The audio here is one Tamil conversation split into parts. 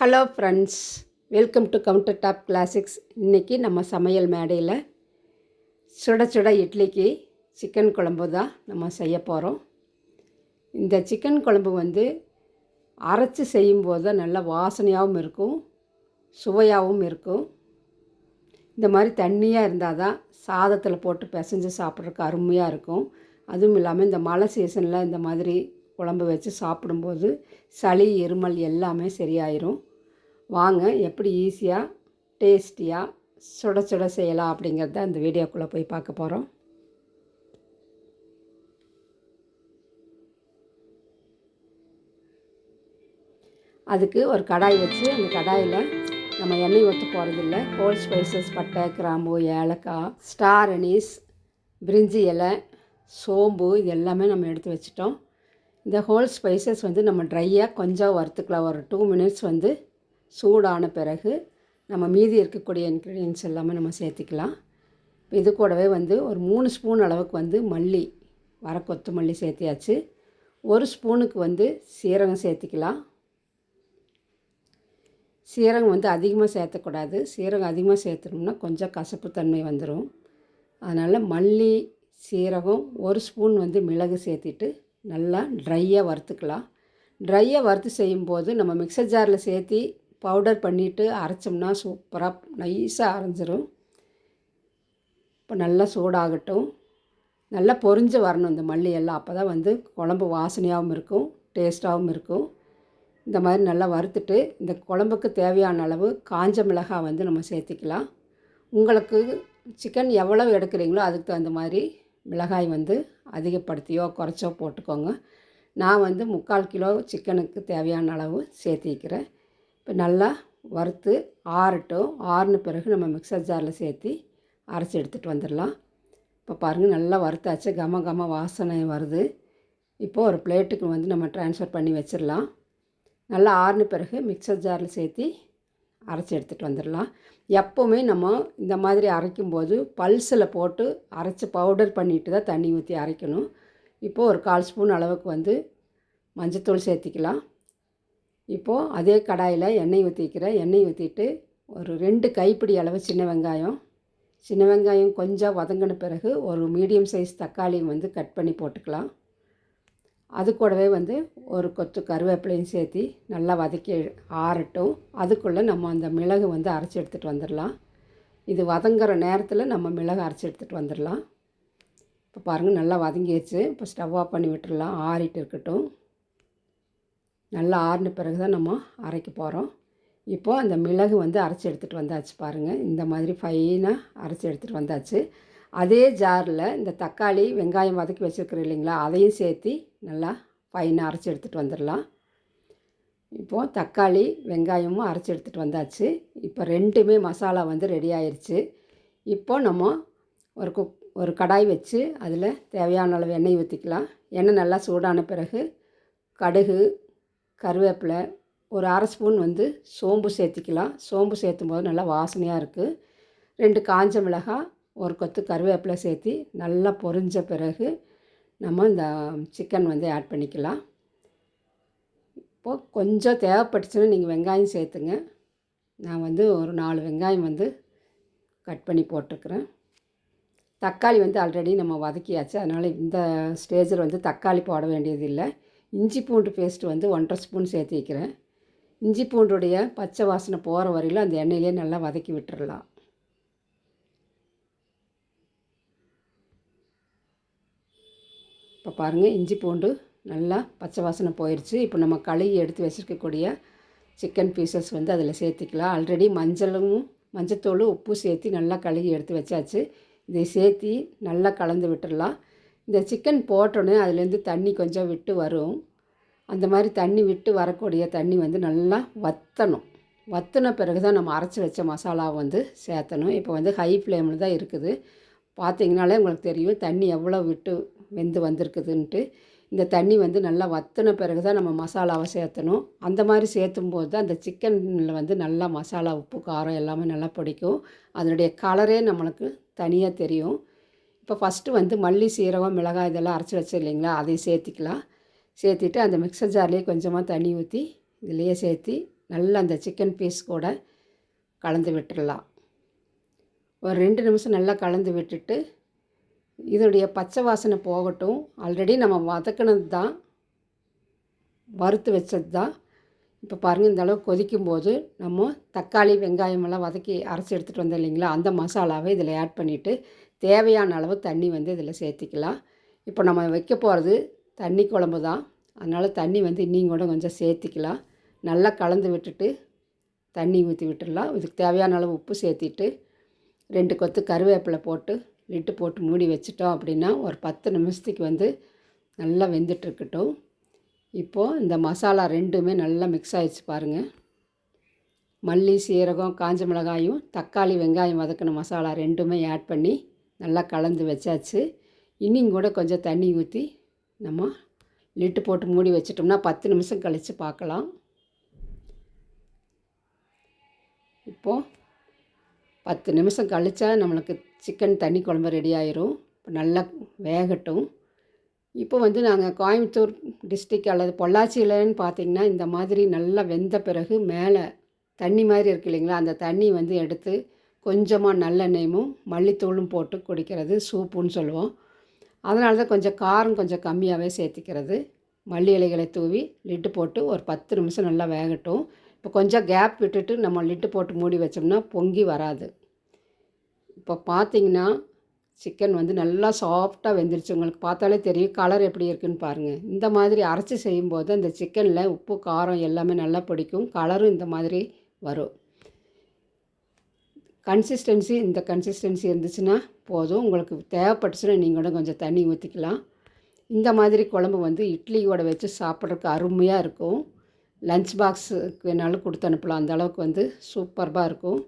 Hello friends welcome to counter top classics இன்றைக்கி நம்ம சமையல் மேடையில் சுட சுட இட்லிக்கு சிக்கன் குழம்பு தான் நம்ம செய்ய போகிறோம் இந்த சிக்கன் குழம்பு வந்து அரைச்சி செய்யும்போது தான் நல்ல வாசனையாகவும் இருக்கும் சுவையாகவும் இருக்கும். இந்த மாதிரி தண்ணியாக இருந்தால் தான் சாதத்தில் போட்டு பிசைஞ்சு சாப்பிட்றதுக்கு அருமையாக இருக்கும். அதுவும் இல்லாமல் இந்த மழை சீசனில் இந்த மாதிரி குழம்பு வச்சு சாப்பிடும்போது சளி இருமல் எல்லாமே சரியாயிரும். வாங்க எப்படி ஈஸியாக டேஸ்டியாக சுட சுட செய்யலாம் அப்படிங்கிறத அந்த வீடியோக்குள்ளே போய் பார்க்க போகிறோம் அதுக்கு ஒரு கடாய் வச்சு அந்த கடாயில் நம்ம எண்ணெய் ஊற்ற போகிறதில்ல ஹோல் ஸ்பைசஸ் பட்டை கிராம்பு ஏலக்காய் ஸ்டார் அனீஸ் பிரிஞ்சி இலை சோம்பு இது எல்லாமே நம்ம எடுத்து வச்சிட்டோம். இந்த ஹோல் ஸ்பைசஸ் வந்து நம்ம ட்ரையாக கொஞ்சம் வறுத்துக்கலாம். ஒரு டூ மினிட்ஸ் வந்து சூடான பிறகு நம்ம மீதி இருக்கக்கூடிய இன்க்ரீடியன்ஸ் எல்லாமே நம்ம சேர்த்துக்கலாம். இது கூடவே வந்து ஒரு மூணு ஸ்பூன் அளவுக்கு வந்து மல்லி வர கொத்தமல்லி சேர்த்தியாச்சு. ஒரு ஸ்பூனுக்கு வந்து சீரகம் சேர்த்திக்கலாம். சீரகம் வந்து அதிகமாக சேர்த்தக்கூடாது. சீரகம் அதிகமாக சேர்த்துனோம்னா கொஞ்சம் கசப்புத்தன்மை வந்துடும் அதனால் மல்லி சீரகம் ஒரு ஸ்பூன் வந்து மிளகு சேர்த்திட்டு நல்லா ட்ரையாக வறுத்துக்கலாம். ட்ரையாக வறுத்து செய்யும்போது நம்ம மிக்சர் ஜாரில் சேர்த்தி பவுடர் பண்ணிவிட்டு அரைச்சோம்னா சூப்பராக நைஸாக அரைஞ்சிரும். இப்போ நல்லா சூடாகட்டும். நல்லா பொரிஞ்சு வரணும் இந்த மல்லி எல்லாம். அப்போ தான் வந்து குழம்பு வாசனையாகவும் இருக்கும் டேஸ்ட்டாகவும் இருக்கும். இந்த மாதிரி நல்லா வறுத்துட்டு இந்த குழம்புக்கு தேவையான அளவு காஞ்ச மிளகாய் வந்து நம்ம சேர்த்திக்கலாம். உங்களுக்கு சிக்கன் எவ்வளவு எடுக்கிறீங்களோ அதுக்கு தகுந்த மாதிரி மிளகாய் வந்து அதிகப்படுத்தியோ குறைச்சோ போட்டுக்கோங்க. நான் வந்து முக்கால் கிலோ சிக்கனுக்கு தேவையான அளவு சேர்த்திக்கிறேன் இப்போ நல்லா வறுத்து ஆறட்டும். ஆறின பிறகு நம்ம மிக்சர் ஜாரில் சேர்த்தி அரைச்சி எடுத்துகிட்டு வந்துடலாம். இப்போ பாருங்கள் நல்லா வறுத்தாச்சு. கம கம வாசனை வருது. இப்போது ஒரு பிளேட்டுக்கு வந்து நம்ம ட்ரான்ஸ்ஃபர் பண்ணி வச்சிடலாம். நல்லா ஆறின பிறகு மிக்சர் ஜாரில் சேர்த்தி அரைச்சி எடுத்துகிட்டு வந்துடலாம். எப்போவுமே நம்ம இந்த மாதிரி அரைக்கும்போது பல்ஸில் போட்டு அரைச்சி பவுடர் பண்ணிட்டு தான் தண்ணி ஊற்றி அரைக்கணும். இப்போது ஒரு கால் ஸ்பூன் அளவுக்கு வந்து மஞ்சத்தூள் சேர்த்திக்கலாம். இப்போது அதே கடாயில் எண்ணெய் ஊற்றிக்கிறேன் எண்ணெய் ஊற்றிட்டு ஒரு ரெண்டு கைப்பிடி அளவு சின்ன வெங்காயம். சின்ன வெங்காயம் கொஞ்சம் வதங்கின பிறகு ஒரு மீடியம் சைஸ் தக்காளியும் வந்து கட் பண்ணி போட்டுக்கலாம். அது கூடவே வந்து ஒரு கொத்து கருவேப்பிலையும் சேர்த்தி நல்லா வதக்கி ஆறட்டும். அதுக்குள்ளே நம்ம அந்த மிளகு வந்து அரைச்சி எடுத்துகிட்டு வந்துடலாம். இது வதங்குற நேரத்தில் நம்ம மிளகு அரைச்சி எடுத்துகிட்டு வந்துடலாம். இப்போ பாருங்கள் நல்லா வதங்கிடுச்சு இப்போ ஸ்டவ் ஆஃப் பண்ணி விட்டுடலாம். ஆறிட்டு இருக்கட்டும். நல்லா ஆறின பிறகு தான் நம்ம அரைக்க போகிறோம் இப்போது அந்த மிளகு வந்து அரைச்சி எடுத்துகிட்டு வந்தாச்சு பாருங்கள் இந்த மாதிரி ஃபைனாக அரைச்சி எடுத்துகிட்டு வந்தாச்சு. அதே ஜாரில் இந்த தக்காளி வெங்காயம் வதக்கி வச்சுருக்குறோம் இல்லைங்களா அதையும் சேர்த்தி நல்லா ஃபைனாக அரைச்சி எடுத்துகிட்டு வந்துடலாம். இப்போது தக்காளி வெங்காயமும் அரைச்சி எடுத்துகிட்டு வந்தாச்சு. இப்போ ரெண்டுமே மசாலா வந்து ரெடி ஆயிடுச்சு இப்போது நம்ம ஒரு குக் ஒரு கடாய் வச்சு அதில் தேவையான அளவு எண்ணெய் ஊற்றிக்கலாம் எண்ணெய் நல்லா சூடான பிறகு கடுகு கருவேப்பிலை ஒரு அரை ஸ்பூன் வந்து சோம்பு சேர்த்திக்கலாம். சோம்பு சேர்த்தும் போது நல்லா வாசனையாக இருக்குது ரெண்டு காஞ்ச மிளகாய் ஒரு கொத்து கருவேப்பிலை சேர்த்தி நல்லா பொரிஞ்ச பிறகு நம்ம இந்த சிக்கன் வந்து ஆட் பண்ணிக்கலாம். இப்போது கொஞ்சம் தேவைப்பட்டுச்சுன்னா நீங்கள் வெங்காயம் சேர்த்துங்க. நான் வந்து ஒரு நாலு வெங்காயம் வந்து கட் பண்ணி போட்டிருக்கிறேன். தக்காளி வந்து ஆல்ரெடி நம்ம வதக்கியாச்சு. அதனால் இந்த ஸ்டேஜில் வந்து தக்காளி போட வேண்டியது இல்லை இஞ்சி பூண்டு பேஸ்ட் வந்து ஒன்றரை ஸ்பூன் சேர்த்து வைக்கிறேன். இஞ்சி பூண்டுடைய பச்சை வாசனை போகிற வரையிலும் அந்த எண்ணெயிலே நல்லா வதக்கி விட்டுடலாம் இப்போ பாருங்கள் இஞ்சி பூண்டு நல்லா பச்சை வாசனை போயிடுச்சு இப்போ நம்ம கழுகி எடுத்து வச்சுருக்கக்கூடிய சிக்கன் பீசஸ் வந்து அதில் சேர்த்திக்கலாம். ஆல்ரெடி மஞ்சளும் மஞ்சத்தூள் உப்பு சேர்த்து நல்லா கழுகி எடுத்து வச்சாச்சு. இதை சேர்த்தி நல்லா கலந்து விட்டுடலாம் இந்த சிக்கன் போட்டோன்னே அதுலேருந்து தண்ணி கொஞ்சம் விட்டு வரும். அந்த மாதிரி தண்ணி விட்டு வரக்கூடிய தண்ணி வந்து நல்லா வற்றணும் வற்றின பிறகு தான் நம்ம அரைச்சி வச்ச மசாலாவை வந்து சேர்த்தணும். இப்போ வந்து ஹை ஃப்ளேமில் தான் இருக்குது. பார்த்தீங்கனாலே உங்களுக்கு தெரியும் தண்ணி எவ்வளோ விட்டு வெந்து வந்திருக்குதுன்ட்டு. இந்த தண்ணி வந்து நல்லா வற்றின பிறகு தான் நம்ம மசாலாவை சேர்த்தணும். அந்த மாதிரி சேர்த்தும் போது தான் அந்த சிக்கனில் வந்து நல்லா மசாலா உப்பு காரம் எல்லாமே நல்லா பிடிக்கும். அதனுடைய கலரே நம்மளுக்கு தனியாக தெரியும். இப்போ ஃபஸ்ட்டு வந்து மல்லி சீரகம் மிளகாய் இதெல்லாம் அரைச்சி வச்சு இல்லைங்களா? அதை சேர்த்திக்கலாம். சேர்த்திட்டு அந்த மிக்சர் ஜார்லேயே கொஞ்சமாக தண்ணி ஊற்றி இதுலேயே சேர்த்தி நல்லா அந்த சிக்கன் பீஸ் கூட கலந்து விட்டுடலாம் ஒரு ரெண்டு நிமிஷம் நல்லா கலந்து விட்டுட்டு இதோடைய பச்சை வாசனை போகட்டும். ஆல்ரெடி நம்ம வதக்கினது தான் வறுத்து வச்சது தான் இப்போ பாருங்கள் இந்த அளவு கொதிக்கும்போது நம்ம தக்காளி வெங்காயம் எல்லாம் வதக்கி அரைச்சி எடுத்துகிட்டு வந்தோம் இல்லைங்களா? அந்த மசாலாவை இதில் ஆட் பண்ணிவிட்டு தேவையான அளவு தண்ணி வந்து இதில் சேர்த்திக்கலாம். இப்போ நம்ம வைக்க போகிறது தண்ணி குழம்பு தான். அதனால் தண்ணி வந்து இன்னும் கூட கொஞ்சம் சேர்த்திக்கலாம். நல்லா கலந்து விட்டுட்டு தண்ணி ஊற்றி விட்டுடலாம். இதுக்கு தேவையான அளவு உப்பு சேர்த்திட்டு ரெண்டு கொத்து கருவேப்பிலை போட்டு லிட்டு போட்டு மூடி வச்சிட்டோம் அப்படின்னா ஒரு பத்து நிமிஷத்துக்கு வந்து நல்லா வெந்துட்டுருக்கட்டும் இப்போது இந்த மசாலா ரெண்டுமே நல்லா மிக்ஸ் ஆகிடுச்சு பாருங்கள் மல்லி சீரகம் காஞ்ச மிளகாயும் தக்காளி வெங்காயம் வதக்கின மசாலா ரெண்டுமே ஆட் பண்ணி நல்லா கலந்து வச்சாச்சு. இன்னும் கூட கொஞ்சம் தண்ணி ஊற்றி நம்ம லிட்டு போட்டு மூடி வச்சிட்டோம்னா பத்து நிமிஷம் கழித்து பார்க்கலாம் இப்போது பத்து நிமிஷம் கழித்தா நம்மளுக்கு சிக்கன் தண்ணி குழம்பு ரெடி ஆயிரும். இப்போ நல்லா வேகட்டும். இப்போ வந்து நாங்கள் கோயம்புத்தூர் டிஸ்ட்ரிக் அல்லது பொள்ளாச்சியிலன்னு பார்த்தீங்கன்னா இந்த மாதிரி நல்லா வெந்த பிறகு மேலே தண்ணி மாதிரி இருக்கு இல்லைங்களா? அந்த தண்ணி வந்து எடுத்து கொஞ்சமாக நல்லெண்ணெயும் மல்லித்தூளும் போட்டு குடிக்கிறது சூப்புன்னு சொல்லுவோம். அதனால தான் கொஞ்சம் காரம் கொஞ்சம் கம்மியாகவே சேர்த்திக்கிறது. மல்லி இலைகளை தூவி லிட்டு போட்டு ஒரு பத்து நிமிஷம் நல்லா வேகட்டும். இப்போ கொஞ்சம் கேப் விட்டுட்டு நம்ம லிட்டு போட்டு மூடி வச்சோம்னா பொங்கி வராது. இப்போ பார்த்திங்கன்னா சிக்கன் வந்து நல்லா சாஃப்டாக வெந்துருச்சு. உங்களுக்கு பார்த்தாலே தெரியும் கலர் எப்படி இருக்குன்னு பாருங்கள் இந்த மாதிரி அரைச்சி செய்யும்போது அந்த சிக்கனில் உப்பு காரம் எல்லாமே நல்லா பிடிக்கும். கலரும் இந்த மாதிரி வரும். கன்சிஸ்டன்சி இந்த கன்சிஸ்டன்சி இருந்துச்சுன்னா போதும். உங்களுக்கு தேவைப்பட்டுச்சுன்னா நீங்கள் கூட கொஞ்சம் தண்ணி ஊற்றிக்கலாம் இந்த மாதிரி குழம்பு வந்து இட்லியோட வச்சு சாப்பிட்றதுக்கு அருமையாக இருக்கும். லஞ்ச் பாக்ஸுக்கு வேணாலும் கொடுத்து அனுப்பலாம். அந்த அளவுக்கு வந்து சூப்பர்பாக இருக்கும்.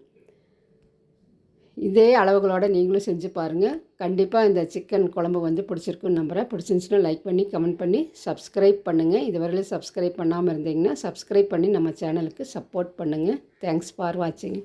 இதே அளவுகளோடு நீங்களும் செஞ்சு பாருங்கள் கண்டிப்பாக இந்த சிக்கன் குழம்பு வந்து பிடிச்சிருக்குன்னு நம்புகிறேன் பிடிச்சிருந்துச்சுன்னா லைக் பண்ணி கமெண்ட் பண்ணி சப்ஸ்கிரைப் பண்ணுங்கள் இதுவரையிலும் சப்ஸ்கிரைப் பண்ணாமல் இருந்தீங்கன்னா சப்ஸ்கிரைப் பண்ணி நம்ம சேனலுக்கு சப்போர்ட் பண்ணுங்கள் தேங்க்ஸ் ஃபார் வாட்சிங்.